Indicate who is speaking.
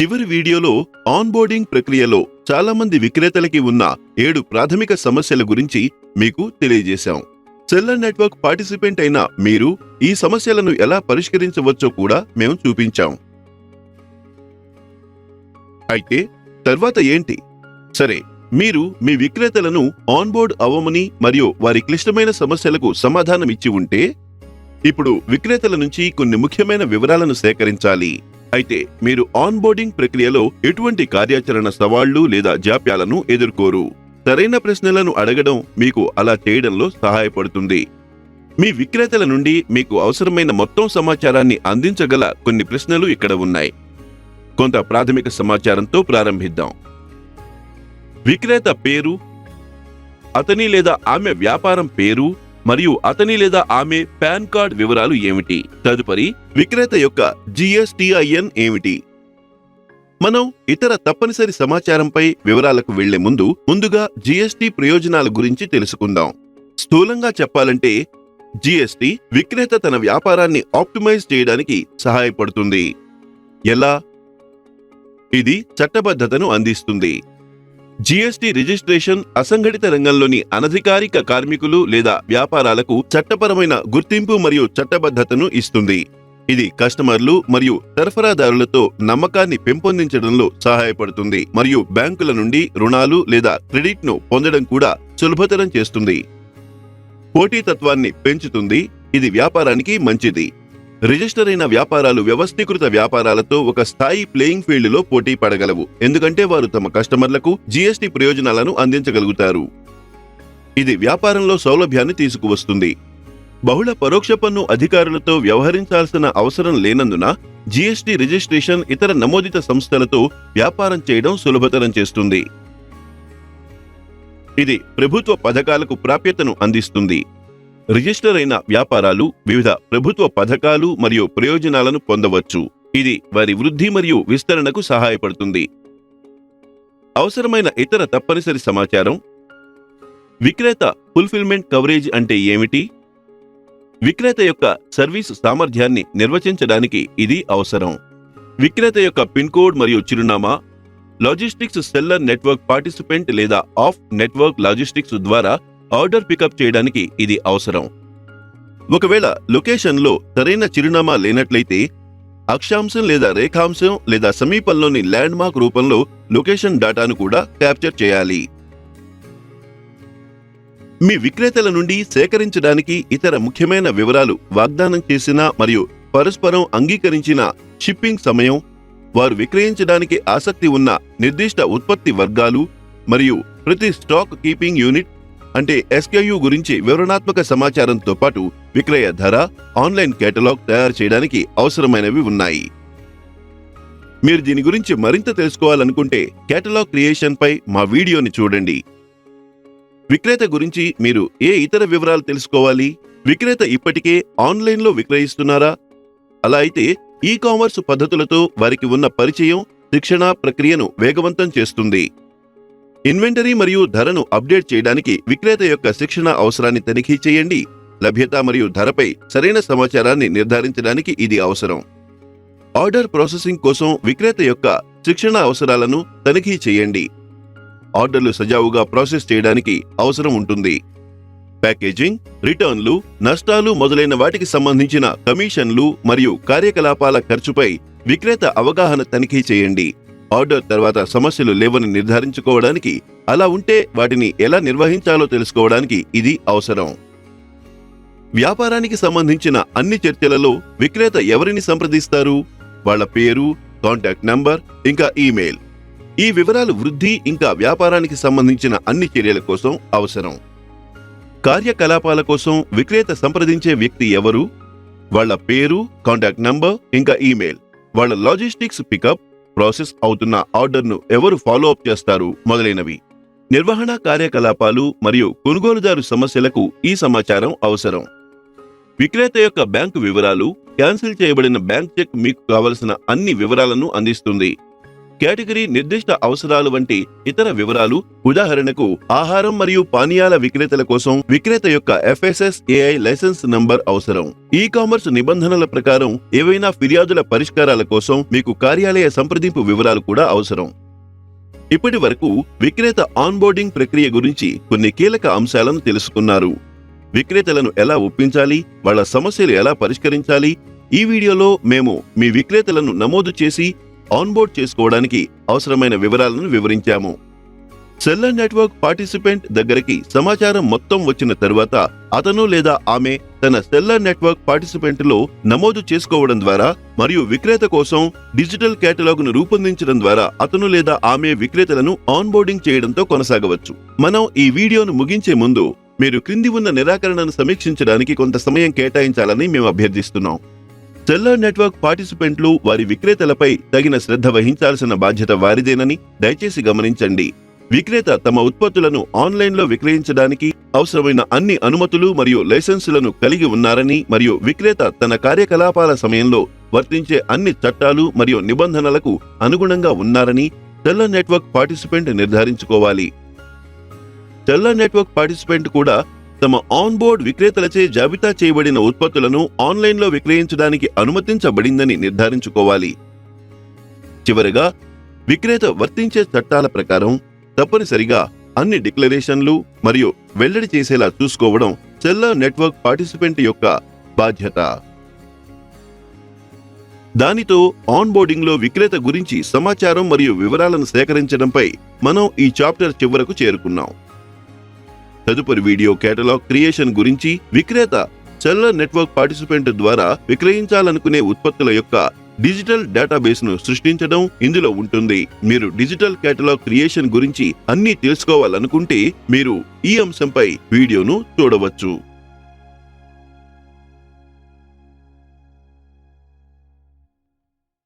Speaker 1: చివరి వీడియోలో ఆన్బోర్డింగ్ ప్రక్రియలో చాలామంది విక్రేతలకి ఉన్న ఏడు ప్రాథమిక సమస్యల గురించి మీకు తెలియజేశాం. సెల్లర్ నెట్వర్క్ పార్టిసిపెంట్ అయిన మీరు ఈ సమస్యలను ఎలా పరిష్కరించవచ్చో కూడా మేము చూపించాం. అయితే తర్వాత ఏంటి? సరే మీరు మీ విక్రేతలను ఆన్బోర్డ్ అవ్వమని మరియు వారి క్లిష్టమైన సమస్యలకు సమాధానం ఇచ్చి ఉంటే ఇప్పుడు విక్రేతల నుంచి కొన్ని ముఖ్యమైన వివరాలను సేకరించాలి. అయితే మీరు ఆన్బోర్డింగ్ ప్రక్రియలో ఎటువంటి కార్యాచరణ సవాళ్ళు లేదా జాప్యాలను ఎదుర్కోరు. సరైన ప్రశ్నలను అడగడం మీకు అలా చేయడంలో సహాయపడుతుంది. మీ విక్రేతల నుండి మీకు అవసరమైన మొత్తం సమాచారాన్ని అందించగల కొన్ని ప్రశ్నలు ఇక్కడ ఉన్నాయి. కొంత ప్రాథమిక సమాచారంతో ప్రారంభిద్దాం. విక్రేత పేరు అతని లేదా ఆమె వ్యాపారం పేరు మరియు అతని లేదా ఆమె పాన్ కార్డ్ వివరాలు ఏమిటి? తదుపరి విక్రేత యొక్క జిఎస్టిఐఎన్ ఏమిటి? మనం ఇతర తప్పనిసరి సమాచారంపై వివరాలకు వెళ్ళే ముందు ముందుగా జిఎస్టి ప్రయోజనాల గురించి తెలుసుకుందాం. స్థూలంగా చెప్పాలంటే జిఎస్టి విక్రేత తన వ్యాపారాన్ని ఆప్టిమైజ్ చేయడానికి సహాయపడుతుంది. ఎలా? ఇది చట్టబద్ధతను అందిస్తుంది. జిఎస్టి రిజిస్ట్రేషన్ అసంఘటిత రంగంలోని అనధికారిక కార్మికులు లేదా వ్యాపారాలకు చట్టపరమైన గుర్తింపు మరియు చట్టబద్ధతను ఇస్తుంది. ఇది కస్టమర్లు మరియు సరఫరాదారులతో నమ్మకాన్ని పెంపొందించడంలో సహాయపడుతుంది మరియు బ్యాంకుల నుండి రుణాలు లేదా క్రెడిట్ను పొందడం కూడా సులభతరం చేస్తుంది. పోటీతత్వాన్ని పెంచుతుంది. ఇది వ్యాపారానికి మంచిది. రిజిస్టర్ అయిన వ్యాపారాలు వ్యవస్థీకృత వ్యాపారాలతో ఒక స్థాయి ప్లేయింగ్ ఫీల్డ్లో పోటీ పడగలవు. ఎందుకంటే వారు తమ కస్టమర్లకు జీఎస్టీ ప్రయోజనాలను అందించగలుగుతారు. ఇది వ్యాపారంలో సౌలభ్యాన్ని తీసుకువస్తుంది. బహుళ పరోక్ష పన్ను అధికారులతో వ్యవహరించాల్సిన అవసరం లేనందున జీఎస్టీ రిజిస్ట్రేషన్ ఇతర నమోదిత సంస్థలతో వ్యాపారం చేయడం సులభతరం చేస్తుంది. ఇది ప్రభుత్వ పథకాలకు ప్రాప్యతను అందిస్తుంది. రిజిస్టర్ అయిన వ్యాపారాలు వివిధ ప్రభుత్వ పథకాలు మరియు ప్రయోజనాలను పొందవచ్చు. ఇది వారి వృద్ధి మరియు విస్తరణకు సహాయపడుతుంది. అవసరమైన ఇతర తప్పనిసరి సమాచారం విక్రేత ఫుల్ఫిల్మెంట్ కవరేజ్ అంటే ఏమిటి? విక్రేత యొక్క సర్వీస్ సామర్థ్యాన్ని నిర్వచించడానికి ఇది అవసరం. విక్రేత యొక్క పిన్ కోడ్ మరియు చిరునామా లాజిస్టిక్స్ సెల్లర్ నెట్వర్క్ పార్టిసిపెంట్ లేదా ఆఫ్ నెట్వర్క్ లాజిస్టిక్స్ ద్వారా ఆర్డర్ పికప్ చేయడానికి ఇది అవసరం. ఒకవేళ లొకేషన్లో సరైన చిరునామా లేనట్లయితే అక్షాంశం లేదా రేఖాంశం లేదా సమీపంలోని ల్యాండ్ మార్క్ రూపంలో లొకేషన్ డాటాను కూడా క్యాప్చర్ చేయాలి. మీ విక్రేతల నుండి సేకరించడానికి ఇతర ముఖ్యమైన వివరాలు వాగ్దానం చేసిన మరియు పరస్పరం అంగీకరించిన షిప్పింగ్ సమయం వారు విక్రయించడానికి ఆసక్తి ఉన్న నిర్దిష్ట ఉత్పత్తి వర్గాలు మరియు ప్రతి స్టాక్ కీపింగ్ యూనిట్ అంటే ఎస్కేయు గురించి వివరణాత్మక సమాచారంతో పాటు విక్రయ ధర ఆన్లైన్ కేటలాగ్ తయారు చేయడానికి అవసరమైనవి ఉన్నాయి. మీరు దీని గురించి మరింత తెలుసుకోవాలనుకుంటే కేటలాగ్ క్రియేషన్ పై మా వీడియోని చూడండి. విక్రేత గురించి మీరు ఏ ఇతర వివరాలు తెలుసుకోవాలి? విక్రేత ఇప్పటికే ఆన్లైన్లో విక్రయిస్తున్నారా? అలా అయితే ఈ కామర్స్ పద్ధతులతో వారికి ఉన్న పరిచయం శిక్షణ ప్రక్రియను వేగవంతం చేస్తుంది. ఇన్వెంటరీ మరియు ధరను అప్డేట్ చేయడానికి విక్రేత యొక్క శిక్షణ అవసరాన్ని తనిఖీ చేయండి. లభ్యత మరియు ధరపై సరైన సమాచారాన్ని నిర్ధారించడానికి ఇది అవసరం. ఆర్డర్ ప్రాసెసింగ్ కోసం విక్రేత యొక్క శిక్షణ అవసరాలను తనిఖీ చేయండి. ఆర్డర్లు సజావుగా ప్రాసెస్ చేయడానికి అవసరం ఉంటుంది. ప్యాకేజింగ్ రిటర్న్లు నష్టాలు మొదలైన వాటికి సంబంధించిన కమిషన్లు మరియు కార్యకలాపాల ఖర్చుపై విక్రేత అవగాహన తనిఖీ చేయండి. ఆర్డర్ తర్వాత సమస్యలు లేవని నిర్ధారించుకోవడానికి అలా ఉంటే వాటిని ఎలా నిర్వహించాలో తెలుసుకోవడానికి ఇది అవసరం. వ్యాపారానికి సంబంధించిన అన్ని చర్చలలో విక్రేత ఎవరిని సంప్రదిస్తారు? వాళ్ళ పేరు కాంటాక్ట్ నంబర్ ఇంకా ఈమెయిల్. ఈ వివరాలు వృద్ధి ఇంకా వ్యాపారానికి సంబంధించిన అన్ని చర్యల కోసం అవసరం. కార్యకలాపాల కోసం విక్రేత సంప్రదించే వ్యక్తి ఎవరు? వాళ్ళ పేరు కాంటాక్ట్ నంబర్ ఇంకా ఈమెయిల్. వాళ్ళ లాజిస్టిక్స్ పికప్ ప్రాసెస్ అవుతున్న ఆర్డర్ను ఎవరు ఫాలో అప్ చేస్తారు మొదలైనవి. నిర్వహణ కార్యకలాపాలు మరియు కొనుగోలుదారు సమస్యలకు ఈ సమాచారం అవసరం. విక్రేత యొక్క బ్యాంకు వివరాలు క్యాన్సిల్ చేయబడిన బ్యాంక్ చెక్ మీకు కావలసిన అన్ని వివరాలను అందిస్తుంది. కేటగిరీ నిర్దిష్ట అవసరాలు వంటి ఇతర వివరాలు ఉదాహరణకు ఆహారం మరియు పానీయాల విక్రేతల కోసం విక్రేత యొక్క ఎఫ్ఎస్ఎస్ ఏఐ లైసెన్స్ నంబర్ అవసరం. ఈ కామర్స్ నిబంధనల ప్రకారం ఏవైనా ఫిర్యాదుల పరిష్కారాల కోసం మీకు కార్యాలయ సంప్రదింపు వివరాలు కూడా అవసరం. ఇప్పటి వరకు విక్రేత ఆన్బోర్డింగ్ ప్రక్రియ గురించి కొన్ని కీలక అంశాలను తెలుసుకున్నారు. విక్రేతలను ఎలా ఒప్పించాలి వాళ్ళ సమస్యలు ఎలా పరిష్కరించాలి ఈ వీడియోలో మేము మీ విక్రేతలను నమోదు చేసి ఆన్బోర్డ్ చేసుకోవడానికి అవసరమైన వివరాలను వివరించాము. సెల్లర్ నెట్వర్క్ పార్టిసిపెంట్ దగ్గరికి సమాచారం మొత్తం వచ్చిన తరువాత అతను లేదా ఆమె తన సెల్లర్ నెట్వర్క్ పార్టిసిపెంట్లో నమోదు చేసుకోవడం ద్వారా మరియు విక్రేత కోసం డిజిటల్ కేటలాగ్ను రూపొందించడం ద్వారా అతను లేదా ఆమె విక్రేతలను ఆన్బోర్డింగ్ చేయడంతో కొనసాగవచ్చు. మనం ఈ వీడియోను ముగించే ముందు మీరు క్రింది ఉన్న నిరాకరణను సమీక్షించడానికి కొంత సమయం కేటాయించాలని మేము అభ్యర్థిస్తున్నాం. సెల్లర్ నెట్వర్క్ పార్టిసిపెంట్లు వారి విక్రేతలపై తగిన శ్రద్ధ వహించాల్సిన బాధ్యత వారిదేనని దయచేసి గమనించండి. విక్రేత తమ ఉత్పత్తులను ఆన్లైన్లో విక్రయించడానికి అవసరమైన అన్ని అనుమతులు మరియు లైసెన్సులను కలిగి ఉన్నారని మరియు విక్రేత తన కార్యకలాపాల సమయంలో వర్తించే అన్ని చట్టాలు మరియు నిబంధనలకు అనుగుణంగా ఉన్నారని సెల్లర్ నెట్వర్క్ పార్టిసిపెంట్ నిర్ధారించుకోవాలి. సెల్లర్ నెట్వర్క్ పార్టిసిపెంట్ కూడా తమ ఆన్బోర్డ్ విక్రేతలచే జాబితా చేయబడిన ఉత్పత్తులను ఆన్లైన్లో విక్రయించడానికి అనుమతించబడిందని నిర్ధారించుకోవాలి. చివరగా విక్రేత వర్తించే చట్టాల ప్రకారం తప్పనిసరిగా అన్ని డిక్లరేషన్లు మరియు వెల్లడి చేసేలా చూసుకోవడం సెల్లర్ నెట్వర్క్ పార్టిసిపెంట్ యొక్క బాధ్యత. దానితో ఆన్బోర్డింగ్లో విక్రేత గురించి సమాచారం మరియు వివరాలను సేకరించడంపై మనం ఈ చాప్టర్ చివరకు చేరుకున్నాం. తదుపరి వీడియో కేటలాగ్ క్రియేషన్ గురించి విక్రేత సెల్లర్ నెట్వర్క్ పార్టిసిపెంట్ ద్వారా విక్రయించాలనుకునే ఉత్పత్తుల యొక్క డిజిటల్ డేటాబేస్ను సృష్టించడం ఇందులో ఉంటుంది. మీరు డిజిటల్ కేటలాగ్ క్రియేషన్ గురించి అన్ని తెలుసుకోవాలనుకుంటే మీరు ఈ అంశంపై వీడియోను చూడవచ్చు.